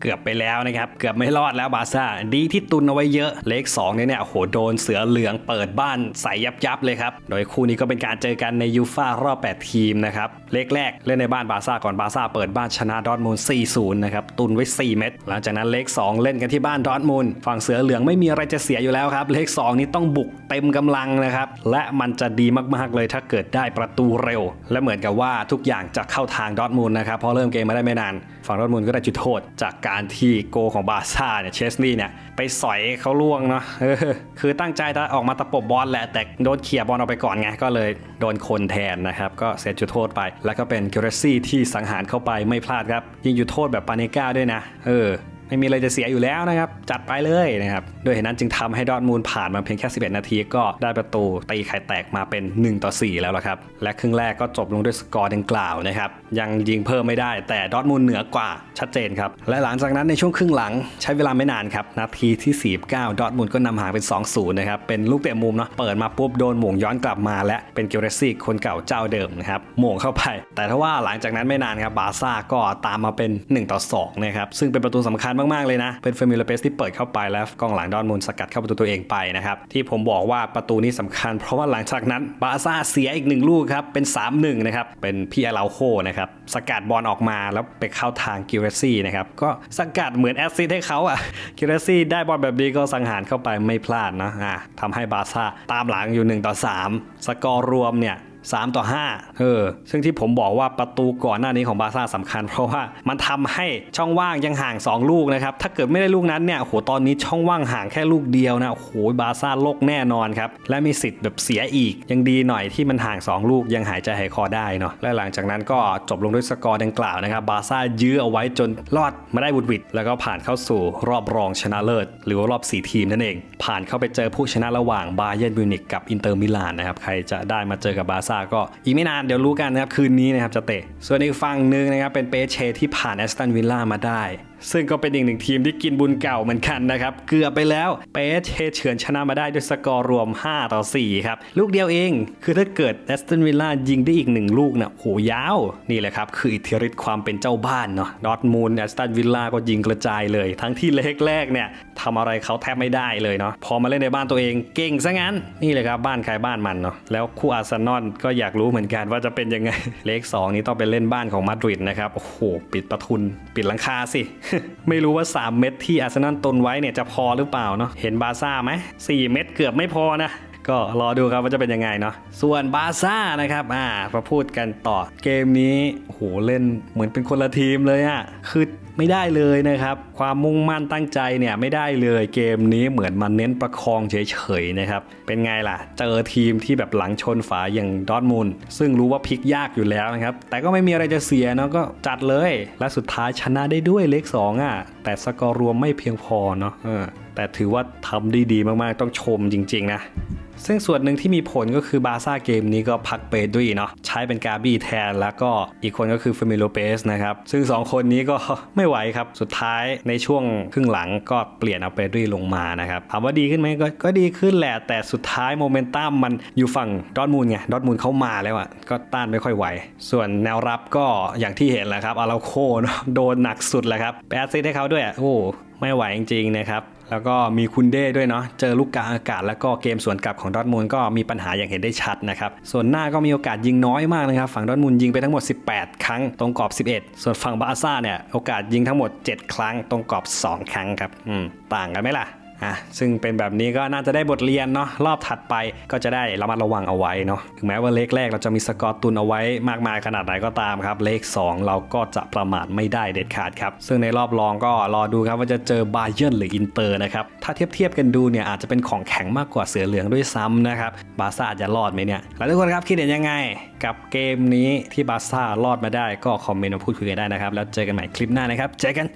เกือบไปแล้วนะครับ เกือบไม่รอดแล้วบาร์ซ่า ดีที่ตุนเอาไว้เยอะเลข2เนี่ยเนี่ยโหโดนเสือเหลืองเปิดบ้านใส่ยับยับเลยครับ โดยคู่นี้ก็เป็นการเจอกันในยูฟ่ารอบ 8 ทีมนะครับ เลขแรกเล่นในบ้านบาร์ซ่าก่อนบาร์ซ่าเปิดบ้านชนะดอทมูล4-0 นะครับ ตุนไว้ 4 เม็ดหลังจากนั้นเลข 2 เล่นกันที่บ้านดอทมูลฝั่งเสือเหลืองไม่มีอะไรจะเสียอยู่แล้วครับเลข 2 นี้ต้องบุกเต็มกำลังนะครับและมันจะดีมากๆเลยถ้าเกิดได้ประตูเร็ว และเหมือนกับว่าทุกอย่างจะเข้าทางดอทมูลนะครับเพราะเริ่มเกมมาได้ไม่นาน ฝั่งดอทมูลก็ได้จุดโทษจากการที่โกของบาซ่าเนี่ยเชสนี่เนี่ยไปสอยเขาล่วงเนาะคือตั้งใจจะออกมาตะปบบอลแหละ แต่โดนเขี่ยบอลออกไปก่อนไง ก็เลยโดนคนแทนนะครับ ก็เสียจุดโทษไป แล้วก็เป็นเกเรซี่ที่สังหารเข้าไปไม่พลาดครับ ยิงจุดโทษแบบปาเนก้าด้วยนะ เออ ไม่มีอะไรจะเสียอยู่แล้วนะครับ จัดไปเลยนะครับด้วยเหตุนั้นจึงทำให้ดอทมูลผ่านมาเพียงแค่ 11 นาทีก็ได้ประตูตีไข่แตกมาเป็น 1 ต่อ 4 แล้วละครับ และครึ่งแรกก็จบลงด้วยสกอร์ดังกล่าวนะครับยังยิงเพิ่มไม่ได้แต่ดอทมูลเหนือกว่าชัดเจนครับและหลังจากนั้นในช่วงครึ่งหลังใช้เวลาไม่นานครับนาทีที่ 49 ดอทมูลก็นำห่างเป็น 2-0นะครับเป็นลูกเตะมุมเนาะเปิดมาปุ๊บโดนหม่งย้อนกลับมา และเป็นเกเรซี่คนเก่าเจ้าเดิมนะครับหม่งเข้าไป แต่ถ้าว่าหลังจากนั้นไม่นานครับบาซ่าก็ตามมาเป็น 1 ต่อ2นะครับซึ่งเป็นประตูสำคัญมาก ๆ เลยนะ เป็นเฟอร์มิลเปสที่เปิดเข้าไปแล้วกองหลังดอร์ทมูลสกัดเข้าประตูตัวเองไปนะครับ ที่ผมบอกว่าประตูนี้สำคัญ เพราะว่าหลังจากนั้นบาซ่าเสียอีกหนึ่งลูกครับ เป็น 3-1 นะครับ เป็นพี่อาราโคนะครับ สกัดบอลออกมาแล้วไปเข้าทางกิเรซี่นะครับ ก็สกัดเหมือนแอสซิสต์ให้เขาอะกิเรซี่ได้บอลแบบนี้ก็สังหารเข้าไปไม่พลาดนะอะทำให้บาซ่าตามหลังอยู่1ต่อ3สกอร์รวมเนี่ย 3 ต่อ 5 เออ ซึ่งที่ผมบอกว่าประตูก่อนหน้านี้ของบาร์ซ่าสำคัญ เพราะว่ามันทำให้ช่องว่างยังห่าง 2 ลูกนะครับ ถ้าเกิดไม่ได้ลูกนั้นเนี่ยโอ้โหตอนนี้ช่องว่างห่างแค่ลูกเดียวนะโอ้โหบาร์ซ่าโลกแน่นอนครับ และมีสิทธิ์แบบเสียอีก ยังดีหน่อยที่มันห่าง 2 ลูกยังหายใจหายคอได้เนาะ และหลังจากนั้นก็จบลงด้วยสกอร์ดังกล่าวนะครับ บาร์ซ่ายื้อเอาไว้จนรอดมาได้บุดหวิดแล้วก็ผ่านเข้าสู่รอบรองชนะเลิศ หรือว่ารอบ 4 ทีมนั่นเอง ผ่านเข้าไปเจอผู้ชนะระหว่างบาเยิร์นมิวนิกกับอินเตอร์มิลานนะครับ ใครจะได้มาเจอกับบาร์ซ่าก็อีกไม่นานเดี๋ยวรู้กันนะครับคืนนี้นะครับจะเตะ ส่วนอีกฝั่งหนึ่งนะครับเป็นเปเชที่ผ่านแอสตันวิลล่ามาได้ ซึ่งก็เป็นอีกหนึ่งทีมที่กินบุญเก่าเหมือนกันนะครับ เกือบไปแล้วเปเชเฉือนชนะมาได้ด้วยสกอร์รวม 5 ต่อ 4 ครับ ลูกเดียวเอง คือถ้าเกิดแอสตันวิลล่ายิงได้อีกหนึ่งลูกนะโหยาว นี่แหละครับคืออิทธิฤทธิ์ความเป็นเจ้าบ้านเนาะดอทมูลแอสตันวิลล่าก็ยิงกระจายเลย ทั้งที่เลกแรกเนี่ย ทำอะไรเขาแทบไม่ได้เลยเนาะพอมาเล่นในบ้านตัวเองเก่งซะงั้นนี่เลยครับบ้านใครบ้านมันเนาะแล้วคู่อาร์เซนอลก็อยากรู้เหมือนกันว่าจะเป็นยังไงเลข2นี้ต้องไปเล่นบ้านของมาดริดนะครับโอ้โหปิดประทุนปิดหลังคาสิ ไม่รู้ว่า 3 เม็ดที่อาร์เซนอลตนไว้เนี่ยจะพอหรือเปล่าเนาะเห็นบาซ่าไหม4เม็ดเกือบไม่พอนะ ก็รอดูครับว่าจะเป็นยังไงเนาะส่วนบาซ่านะครับอ่ามาพูดกันต่อเกมนี้โหเล่นเหมือนเป็นคนละทีมเลยอะคือไม่ได้เลยนะครับ ความมุ่งมั่นตั้งใจเนี่ยไม่ได้เลยเกมนี้เหมือนมันเน้นประคองเฉยๆนะครับ เป็นไงล่ะ เจอทีมที่แบบหลังชนฝาอย่างดอทมุนด์ซึ่งรู้ว่าพลิกยากอยู่แล้วนะครับ แต่ก็ไม่มีอะไรจะเสียเนาะก็จัดเลย และสุดท้ายชนะได้ด้วยเลข2อะแต่สกอร์รวมไม่เพียงพอเนาะแต่ถือว่าทำได้ดีมากๆ ต้องชมจริง ๆ นะ ซึ่งส่วนหนึ่งที่มีผลก็คือบาซ่าเกมนี้ก็พักเปด้วยเนาะใช้เป็นกาบี้แทน แล้วก็อีกคนก็คือเฟมิโลเปสนะครับ ซึ่ง 2 คนนี้ก็ไม่ไหวครับ สุดท้ายในช่วงครึ่งหลังก็เปลี่ยนเอาเปดรีลงมานะครับถามว่าดีขึ้นไหมกก็ดีขึ้นแหละ แต่สุดท้ายโมเมนตัมมันอยู่ฝั่งดอทมูลไงดอทมูลเขามาแล้วอะ่ะก็ต้านไม่ค่อยไหว ส่วนแนวรับก็อย่างที่เห็นแหละครับอาราโคเนอะโดนหนักสุดแหละครับแปดซิให้เขาด้วยอะโอ้ไม่ไหวจริงๆนะครับ แล้วก็มีคุณเด้ด้วยเนาะเจอลูกกาอากาศ แล้วก็เกมสวนกลับของดอทมูลก็มีปัญหาอย่างเห็นได้ชัดนะครับส่วนหน้าก็มีโอกาสยิงน้อยมากนะครับฝั่งดอทมูลยิงไปทั้งหมด 18 ครั้งตรงกรอบ 11 ส่วนฝั่งบาซ่าเนี่ยโอกาสยิงทั้งหมด 7 ครั้งตรงกรอบ 2 ครั้งครับอืมต่างกันไหมล่ะ อะซึ่งเป็นแบบนี้ก็น่าจะได้บทเรียนเนาะรอบถัดไปก็จะได้ระมัดระวังเอาไว้เนาะถึงแม้ว่าเลขแรกเราจะมีสกอร์ตุนเอาไว้มากมายขนาดไหนก็ตามครับ เลข 2 เราก็จะประมาทไม่ได้เด็ดขาดครับ ซึ่งในรอบรองก็รอดูครับว่าจะเจอบาเยิร์นหรืออินเตอร์นะครับ ถ้าเทียบเทียบกันดูเนี่ยอาจจะเป็นของแข็งมากกว่าเสือเหลืองด้วยซ้ำนะครับบาซ่าจะรอดไหมเนี่ยแล้วทุกคนครับคิดเห็นยังไง กับเกมนี้ที่บาซ่ารอดมาได้ก็คอมเมนต์มาพูดคุยกันได้นะครับแล้วเจอกันใหม่คลิปหน้านะครับเจอกัน